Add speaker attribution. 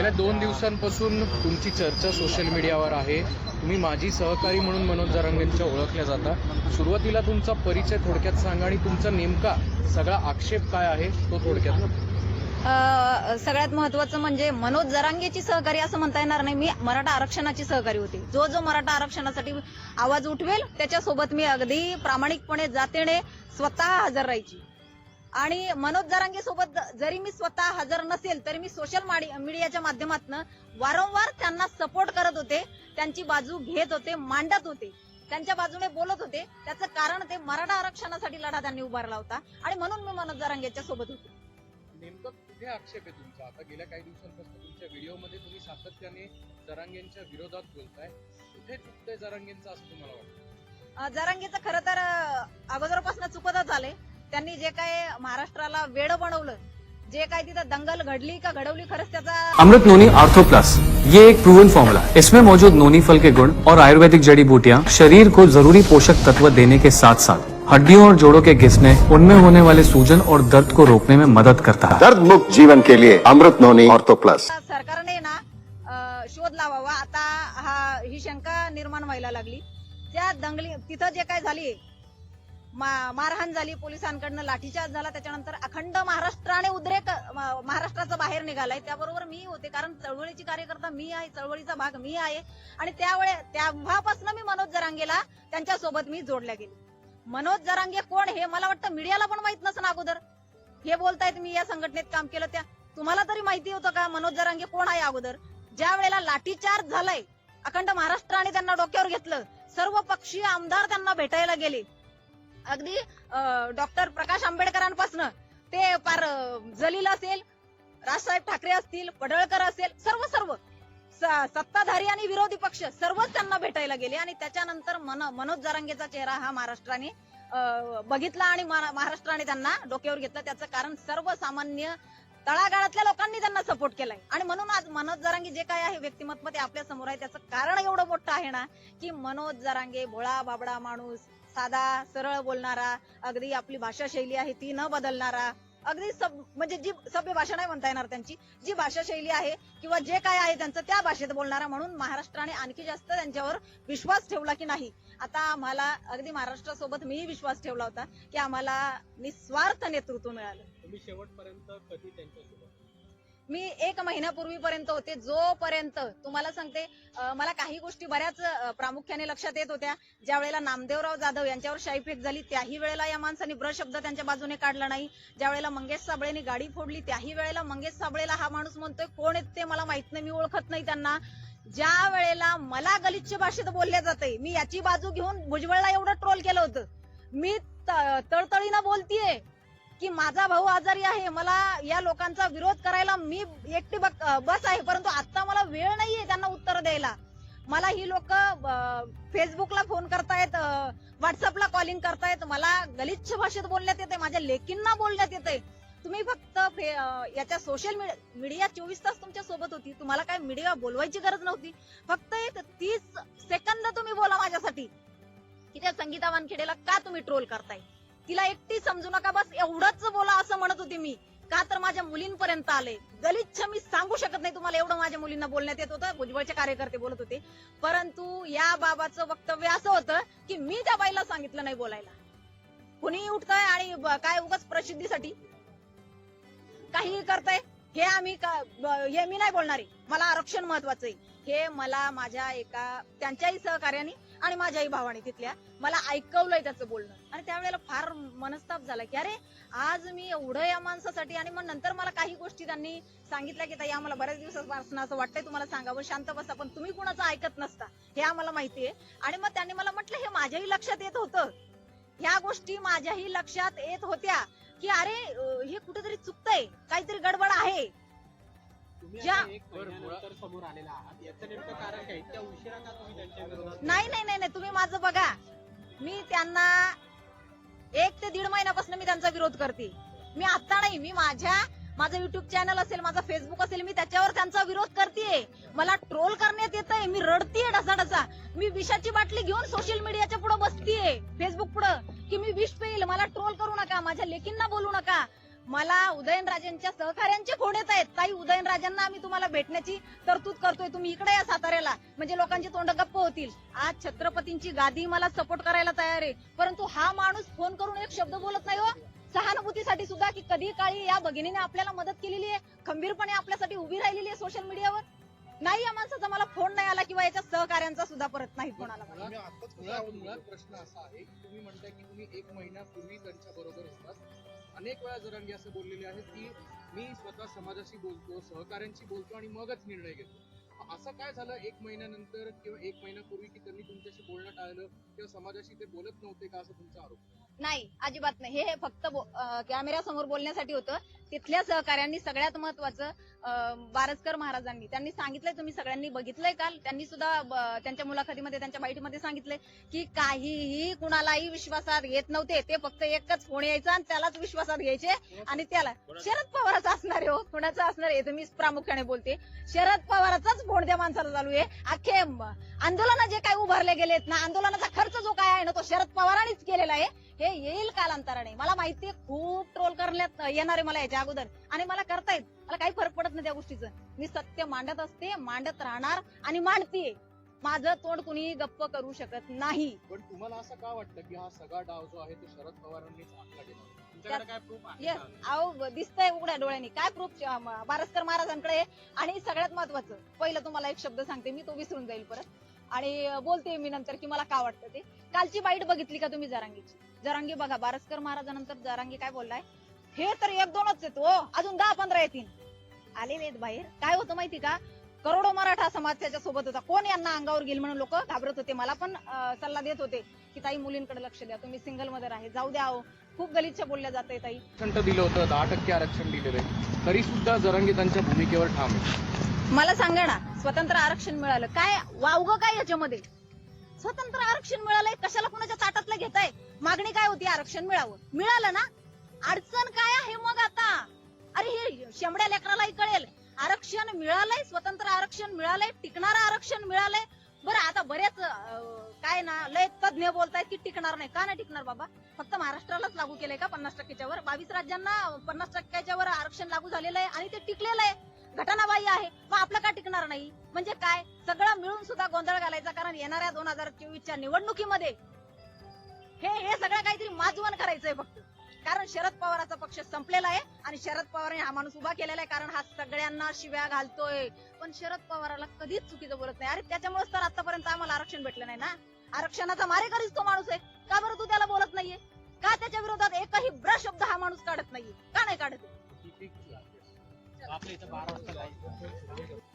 Speaker 1: गेल्या दोन दिवसांपासून तुमची चर्चा सोशल मीडियावर आहे. तुम्ही माझी सहकारी म्हणून मनोज जरांगेंच्या ओळखल्या जाता. सुरुवातीला तुमचा परिचय थोडक्यात सांगा आणि तुमचा नेमका सगळा आक्षेप काय आहे तो थोडक्यात
Speaker 2: सगळ्यात महत्वाचं म्हणजे मनोज जरांगेची सहकारी असं म्हणता येणार नाही. मी मराठा आरक्षणाची सहकारी होती. जो जो मराठा आरक्षणासाठी आवाज उठवेल त्याच्यासोबत मी अगदी प्रामाणिकपणे जातेने स्वतः हजर राहायची. आणि मनोज जरांगे सोबत जरी मी स्वतः हजर नसेल तरी मी सोशल मीडियाच्या माध्यमातून वारंवार त्यांना सपोर्ट करत होते. त्यांची बाजू घेत होते मांडत होते. त्यांच्या बाजूने बोलत होते. त्याचं कारण ते मराठा आरक्षणासाठी लढा त्यांनी उभारला होता. आणि म्हणून मी मनोज जरांगेच्या सोबत होते.
Speaker 1: नेमकं कुठे आक्षेप आहे तुमचा? आता गेल्या काही दिवसांपासून तुमच्या व्हिडिओमध्ये तुम्ही सातत्याने जरांगेंच्या विरोधात बोलताय. कुठे चुकतंय जरांगेंचं असं तुम्हाला वाटतं?
Speaker 2: जरांगेचं खरं तर अगोदरपासून चुकतच आले त्यांनी जे काय महाराष्ट्राला वेड बनवलं जे काय तिथं दंगल घडली का घडवली खरंच त्याचा
Speaker 3: अमृत नोनी आर्थो प्लस ये एक प्रूवन फॉर्मूला इसमें मौजूद नोनी फल के गुण और आयुर्वेदिक जड़ी बूटियाँ शरीर को जरूरी पोषक तत्व देने के साथ साथ हड्डियों और जोड़ों के घिसने उनमें होने वाले सूजन और दर्द को रोकने में मदद करता है।
Speaker 4: दर्द मुक्त जीवन के लिए अमृत नोनी ऑर्थो प्लस
Speaker 2: सरकारने ना अ, शोध लावावा. आता हा ही शंका निर्माण व्हायला लागली. त्या दंगली तिथं जे काय झाली मारहाण झाली पोलिसांकडनं लाठीचार्ज झाला त्याच्यानंतर अखंड महाराष्ट्राने उद्रेक महाराष्ट्राचा बाहेर निघालाय. त्याबरोबर मी होते कारण चळवळीची कार्यकर्ता मी आहे चळवळीचा भाग मी आहे. आणि त्यावेळे तेव्हापासून मी मनोज जरांगेला त्यांच्यासोबत मी जोडल्या गेले. मनोज जरांगे कोण हे मला वाटतं मीडियाला पण माहीत नसतं अगोदर. हे बोलतायत मी या संघटनेत काम केलं त्या. तुम्हाला तरी माहिती होतं का मनोज जरांगे कोण आहे अगोदर? ज्या वेळेला लाठीचार्ज झालाय अखंड महाराष्ट्राने त्यांना डोक्यावर घेतलं सर्व पक्षीय आमदार त्यांना भेटायला गेले. अगदी डॉक्टर प्रकाश आंबेडकरांपासून ते पार जलील असेल राजसाहेब ठाकरे असतील पडळकर असेल सर्व सर्व सत्ताधारी आणि विरोधी पक्ष सर्वच त्यांना भेटायला गेले आणि त्याच्यानंतर मन मनोज जरांगेचा चेहरा हा महाराष्ट्राने बघितला आणि महाराष्ट्राने त्यांना डोक्यावर घेतलं. त्याचं कारण सर्वसामान्य तळागाळातल्या लोकांनी त्यांना सपोर्ट केलाय. आणि म्हणून आज मनोज जरांगे जे काय आहे व्यक्तिमत्व ते आपल्यासमोर आहे. त्याचं कारण एवढं मोठं आहे ना की मनोज जरांगे भोळा बाबडा माणूस साधा सरळ बोलणारा अगदी आपली भाषा शैली आहे ती न बदलणारा अगदी सब म्हणजे जी सभ्य भाषा नाही म्हणता येणार त्यांची जी भाषा शैली आहे किंवा जे काय आहे त्यांचं त्या भाषेत बोलणारा म्हणून महाराष्ट्राने आणखी जास्त त्यांच्यावर विश्वास ठेवला की नाही. आता आम्हाला अगदी महाराष्ट्रासोबत मीही विश्वास ठेवला होता की आम्हाला निस्वार्थ नेतृत्व मिळालं.
Speaker 1: तुम्ही शेवटपर्यंत कधी त्यांच्यासोबत
Speaker 2: मी एक महिन्यापूर्वीपर्यंत होते जोपर्यंत तुम्हाला सांगते मला काही गोष्टी बऱ्याच प्रामुख्याने लक्षात येत होत्या. ज्या वेळेला नामदेवराव जाधव यांच्यावर शाईफेक झाली त्याही वेळेला या माणसाने ब्र शब्द त्यांच्या बाजूने काढला नाही. ज्या वेळेला मंगेश साबळेने गाडी फोडली त्याही वेळेला मंगेश साबळेला हा माणूस म्हणतोय कोण आहेत ते मला माहीत नाही मी ओळखत नाही त्यांना. ज्या वेळेला मला गलिच्छ भाषेत बोलल्या जाते मी याची बाजू घेऊन भुजबळला एवढं ट्रोल केलं होतं. मी त- तळतळीनं बोलतीये. की माझा भाऊ आजारी आहे मला या लोकांचा विरोध करायला मी एकटी बस आहे परंतु आता मला वेळ नाहीये त्यांना उत्तर द्यायला. मला ही लोक फेसबुकला फोन करतायत व्हॉट्सअपला कॉलिंग करतायत. मला गलिच्छ भाषेत बोलण्यात येते माझ्या लेकींना बोलण्यात येते तुम्ही फक्त याच्या सोशल मीडिया चोवीस तास तुमच्यासोबत होती. तुम्हाला काय मीडिया बोलवायची गरज नव्हती. फक्त एक तीस सेकंद तुम्ही बोला माझ्यासाठी. की त्या संगीता वानखेडेला का तुम्ही ट्रोल करताय? तिला एकटी समजू नका बस एवढंच बोला असं म्हणत होती मी. का तर माझ्या मुलींपर्यंत आले. गलिच्छ मी सांगू शकत नाही तुम्हाला एवढं माझ्या मुलींना बोलण्यात येत होतं. भुजबळचे कार्यकर्ते बोलत होते. परंतु या बाबाचं वक्तव्य असं होतं की मी त्या बाईला सांगितलं नाही बोलायला. कुणी उठतंय आणि काय उगाच प्रसिद्धीसाठी. काही करताय हे आम्ही हे मी नाही बोलणारे. मला आरक्षण महत्वाचं आहे. हे मला माझ्या एका त्यांच्याही सहकार्याने आणि माझ्याही भावाने तिथल्या मला ऐकवलंय त्याचं बोलणं. आणि त्यावेळेला फार मनस्ताप झाला की अरे आज मी एवढं या माणसासाठी आणि मग नंतर मला काही गोष्टी त्यांनी सांगितल्या की ताई आम्हाला बऱ्याच दिवसापासून असं वाटतंय तुम्हाला सांगावं शांत बसा पण तुम्ही कुणाचं ऐकत नसता. हे आम्हाला माहितीये आणि मग त्यांनी मला म्हटलं हे माझ्याही लक्षात येत होतं. ह्या गोष्टी माझ्याही लक्षात येत होत्या की अरे हे कुठेतरी चुकतंय काहीतरी गडबड आहे.
Speaker 5: तुम्ही
Speaker 2: ज्या-
Speaker 5: आता एक महिन्यानंतर समोर आलेला आहात. याचं नेमकं कारण काय? इतक्या उशिरा का तुम्ही त्यांच्या विरोधात
Speaker 2: नाही नाही नाही नाही. तुम्ही माझं बघा. मी त्यांना एक ते दीड महिन्यापासून मी त्यांचा विरोध करते. मी आता नाही मी माझ्या माझं युट्यूब चॅनल असेल माझा फेसबुक असेल मी त्याच्यावर त्यांचा विरोध करते मला ट्रोल करण्यात येत आहे मी रडतीये ढसाढसा. मी विषाची बाटली घेऊन सोशल मीडियाच्या पुढे बसतीये. फेसबुक पुढे. की मी विष पेईल. मला ट्रोल करू नका. माझ्या लेकींना बोलू नका. मला उदयनराजेंच्या सहकार्यांचे फोन येत आहेत. ताई उदयनराजांना आम्ही तुम्हाला भेटण्याची तरतूद करतोय. तुम्ही इकडे या साताऱ्याला. म्हणजे लोकांची तोंड गप्प होतील. आज छत्रपतींची गादी मला सपोर्ट करायला तयार आहे. परंतु हा माणूस फोन करून एक शब्द बोलत नाही हो. सहानुभूतीसाठी सुद्धा की कधी काळी या भगिनीने आपल्याला मदत केलेली आहे. खंबीरपणे आपल्यासाठी उभी राहिलेली आहे सोशल मीडियावर नाही या माणसाचा मला फोन नाही आला किंवा याच्या सहकार्यांचा सुद्धा परत नाही फोन आला
Speaker 1: प्रश्न असा आहे तुम्ही म्हणताय की तुम्ही एक महिन्यापूर्वी त्यांच्या बरोबर अनेक वेळा जरांगी असं बोललेले आहेत की मी स्वतः समाजाशी बोलतो सहकाऱ्यांशी बोलतो आणि मगच निर्णय घेतो. असं काय झालं एक महिन्यानंतर किंवा एक महिन्यापूर्वी की त्यांनी तुमच्याशी बोलणं टाळलं किंवा समाजाशी ते बोलत नव्हते का असं तुमचा आरोप?
Speaker 2: नाही अजिबात नाही. हे फक्त कॅमेऱ्यासमोर बोलण्यासाठी होतं. तिथल्या सहकार्यांनी सगळ्यात महत्वाचं बारसकर महाराजांनी. त्यांनी सांगितलंय तुम्ही सगळ्यांनी बघितलंय काल? त्यांनी सुद्धा त्यांच्या मुलाखतीमध्ये त्यांच्या बाईटमध्ये सांगितलंय की काहीही कुणालाही विश्वासात घेत नव्हते. ते फक्त एकच फोन यायचा आणि त्यालाच विश्वासात घ्यायचे आणि त्याला शरद पवाराचा असणार आहे हो. कुणाचा असणार आहे हे मी प्रामुख्याने बोलते. शरद पवाराचाच फोन त्या माणसाला चालू आहे. अख्खे आंदोलन जे काही उभारले गेलेत ना आंदोलनाचा खर्च जो काय आहे ना तो शरद पवारांनीच केलेला आहे. हे येईल कालांतराने. मला माहितीये खूप ट्रोल करण्यात येणार आहे मला याच्या अगोदर. आणि मला करतायत मला काही फरक पडत नाही त्या गोष्टीचं. मी सत्य मांडत असते मांडत राहणार आणि मांडतीये. माझं तोंड कुणी गप्प करू शकत नाही.
Speaker 1: पण तुम्हाला असं का वाटतं की हा सगळा डाव जो आहे तो शरद पवारांनीच आखला गेला?
Speaker 5: तुमच्याकडे काय प्रूफ आहे
Speaker 2: येस
Speaker 5: का?
Speaker 2: अहो दिसतंय उघड्या डोळ्याने. काय प्रूफ बारसकर महाराजांकडे? आहे. आणि सगळ्यात महत्वाचं पहिलं तुम्हाला एक शब्द सांगते मी तो विसरून जाईल परत. आणि बोलते मी नंतर की मला का वाटतं ते. कालची बाईट बघितली का तुम्ही जरांगीची? जरांगी बघा बारसकर महाराजानंतर जरांगी काय बोललाय? हे तर एक दोनच येतो अजून दहा पंधरा येतील. आलेले आहेत बाहेर. काय होतं माहिती का? करोडो मराठा समाज त्याच्या सोबत होता. कोण यांना अंगावर घेईल म्हणून लोक? घाबरत होते. मला पण सल्ला देत होते की ताई मुलींकडे लक्ष द्या. तुम्ही सिंगल मदर आहे जाऊ द्या. खूप गलिच्छ बोलल्या जाते ताई.
Speaker 1: आरक्षण दिलं होतं. दहा टक्के आरक्षण दिलेलं आहे. तरी सुद्धा जरांगी त्यांच्या भूमिकेवर ठाम आहे
Speaker 2: मला सांगा ना स्वतंत्र आरक्षण मिळालं. काय वावग काय याच्यामध्ये? स्वतंत्र आरक्षण मिळालंय कशाला कुणाच्या ताटातलं घेताय? मागणी काय होती आरक्षण मिळावं? मिळालं ना? अडचण काय आहे मग आता? अरे हे शेंबड्या लेकरालाही कळेल. आरक्षण मिळालंय स्वतंत्र आरक्षण मिळालंय टिकणार आरक्षण मिळालंय. बरं आता बरेच काय ना लय तज्ञ बोलतायत की टिकणार नाही. का नाही टिकणार बाबा? फक्त महाराष्ट्रालाच लागू केलंय का पन्नास टक्क्याच्या वर बावीस राज्यांना पन्नास टक्क्याच्या वर आरक्षण लागू झालेलं आहे आणि ते टिकलेलं आहे. घटनाबाह्य आहे मग आपलं का टिकणार नाही? म्हणजे काय? सगळं मिळून सुद्धा गोंधळ घालायचा कारण येणाऱ्या दोन हजार चोवीसच्या निवडणुकीमध्ये हे हे सगळं काहीतरी माजवण करायचंय फक्त. कारण शरद पवाराचा पक्ष संपलेला आहे आणि शरद पवारने हा माणूस उभा केलेला आहे कारण हा सगळ्यांना शिव्या घालतोय. पण शरद पवाराला कधीच चुकीचं बोलत नाही. अरे त्याच्यामुळेच तर आतापर्यंत आम्हाला आरक्षण भेटलं नाही ना? आरक्षणाचा मारेकरीच तो माणूस आहे. का बरं तू त्याला बोलत नाहीये? का त्याच्या विरोधात एकही ब्रश शब्द हा माणूस काढत नाहीये? का नाही काढत? आहे?
Speaker 5: आपल्या इथं बारा वाजता live.